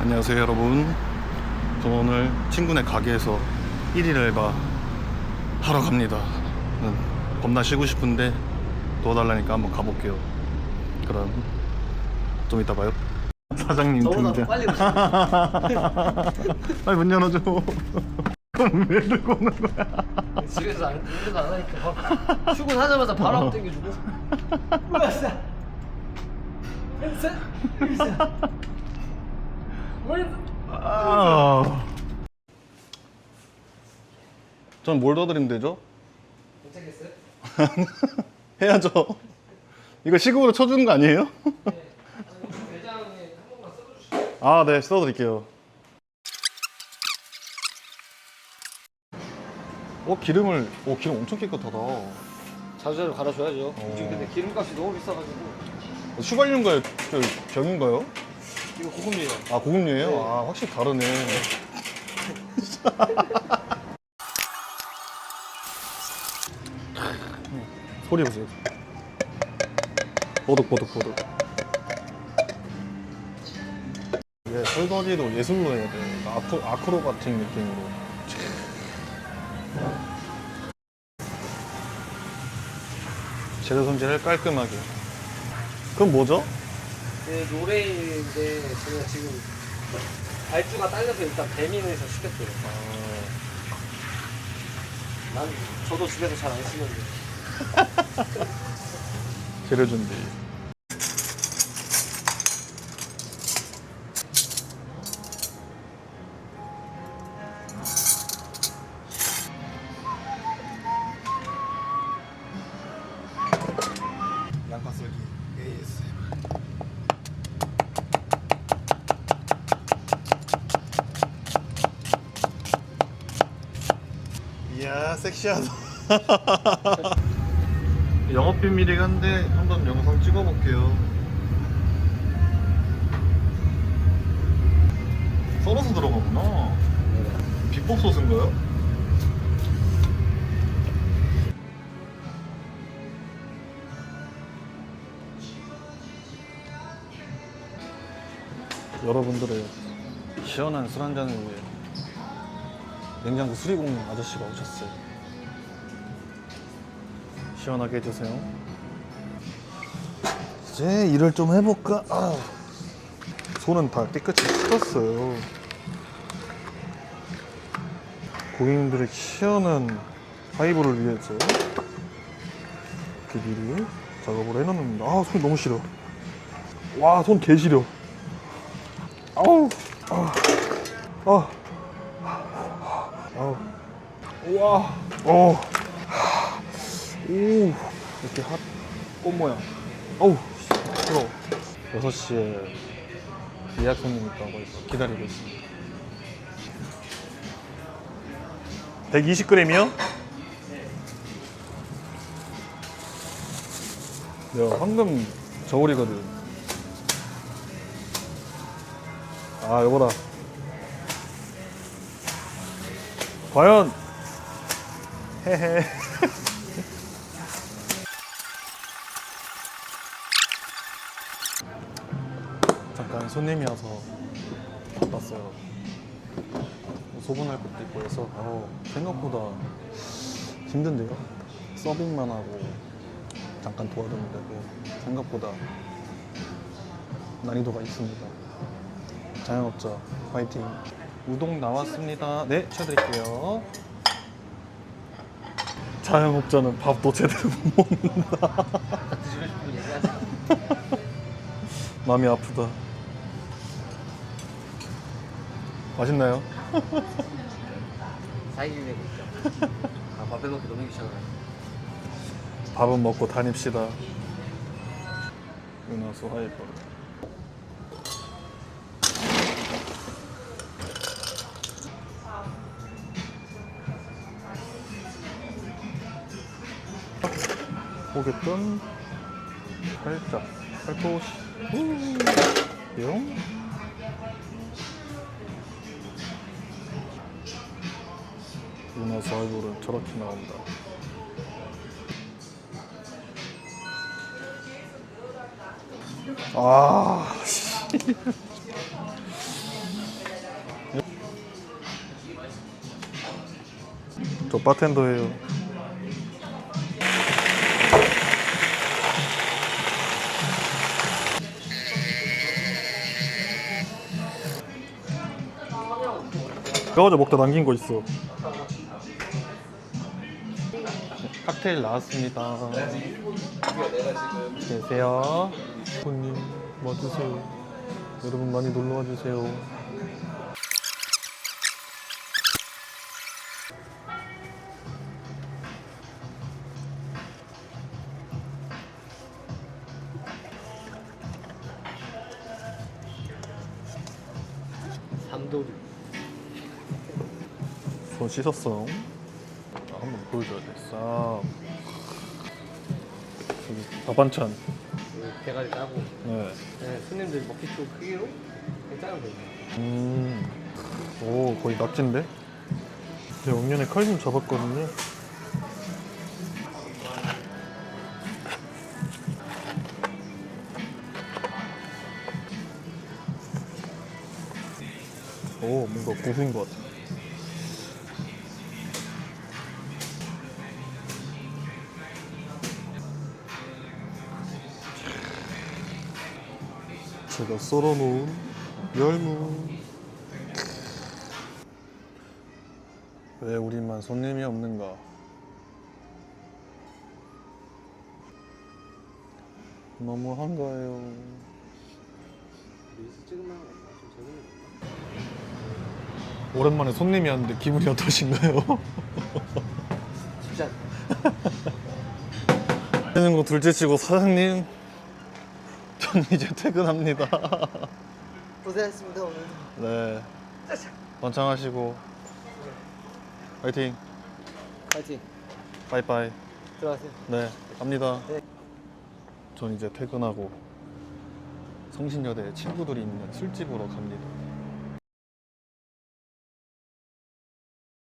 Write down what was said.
안녕하세요 여러분 저 오늘 친구네 가게에서 1일 알바 하러 갑니다 음, 겁나 쉬고 싶은데 도와달라니까 한번 가볼게요 그럼 좀 이따 봐요 사장님 너보다 등장 더 빨리. 아니 문 열어줘 그럼 왜 들고 오는 거야 집에서 안, 집에서 안 하니까. 출근하자마자 바로 앞 당겨주고. 우와싸. 으쌰. 아... 전뭘 도와드리면 되죠? 괜찮겠어요? 해야죠 이거 시급으로 쳐주는 거 아니에요? 매장에 한 번만 써주시죠. 아, 네, 써드릴게요. 어, 기름을, 오, 기름 엄청 깨끗하다. 자주자주 갈아줘야죠. 어. 요즘 근데 기름값이 너무 비싸가지고. 휘발유인가요? 저 병인가요? 이거 고급이에요. 아, 고급류예요? 네. 아, 확실히 다르네. 소리 보세요. 보득, 보득, 보득. 이게 설거지도 예술로 해야 돼. 아크, 아크로바틱 느낌으로. 재료 손질을 깔끔하게. 그럼 뭐죠? 네, 노래인데 제가 지금 발주가 딸려서 일단 배민에서 시켰대요. 난 저도 집에서 잘 안 쓰는데. 재료 준비. 이야 섹시하다. 영업 비밀이긴 한데 한번 영상 찍어볼게요. 썰어서 들어가구나. 비법 소스인가요? 여러분들의 시원한 술 한잔을 위해 냉장고 수리공 아저씨가 오셨어요. 시원하게 해주세요. 이제 일을 좀 해볼까? 아. 손은 다 깨끗이 씻었어요. 고객님들의 시원한 하이볼을 위해서 이렇게 미리 작업을 해놓는다. 아, 손 너무 시려. 와, 손 개 시려. 아우, 아, 아, 우와, 어. 오. 이렇게 핫 꽃 모양. 어우 뜨거워. 6시에 예약 손님 있다고 해서 기다리고 있습니다. 120g이요? 네 황금 저울이거든. 아 여보라 과연 헤헤 잠깐 손님이 와서 바빴어요. 소분할 것도 있고 해서 어, 생각보다 힘든데요. 서빙만 하고 잠깐 도와드리면 되고 생각보다 난이도가 있습니다. 자영업자 화이팅. 우동 나왔습니다. 네, 쳐드릴게요. 자영업자는 밥도 제대로 못 먹는다. 드시고 싶으면 얘기하세요. 마음이 아프다. 맛있나요? 사이기 내고 있죠. 아, 밥 해 먹기 너무 귀찮아요. 밥은 먹고 다닙시다. 은하수 하이볼. 보겠던 살짝 살포시 뿅 루나서 얼굴은 저렇게 나온다. 아 저 바텐더예요. 나 어제 먹다 남긴 거 있어. 칵테일 나왔습니다. 계세요. 손님 와주세요. 여러분 많이 놀러 와 주세요. 삼도류. 손 씻었어. 아, 한번 보여줘야 돼. 싹. 여기 밥반찬. 그 대가리 따고 네. 네, 손님들 먹기 좀 크기로 짜면 돼요. 음. 오, 거의 낙지인데? 제가 작년에 칼 좀 잡았거든요. 오, 뭔가 고소인 것 같아. 제가 썰어놓은 열무. 왜 우리만 손님이 없는가? 좀 재밌는 오랜만에 손님이 왔는데 기분이 어떠신가요? 않 하는 거 둘째 치고 사장님, 전 이제 퇴근합니다. 고생했습니다 오늘. 네, 번창하시고 파이팅, 파이팅. 빠이빠이. 들어가세요. 네, 갑니다. 네. 전 이제 퇴근하고 성신여대 친구들이 있는 술집으로 갑니다.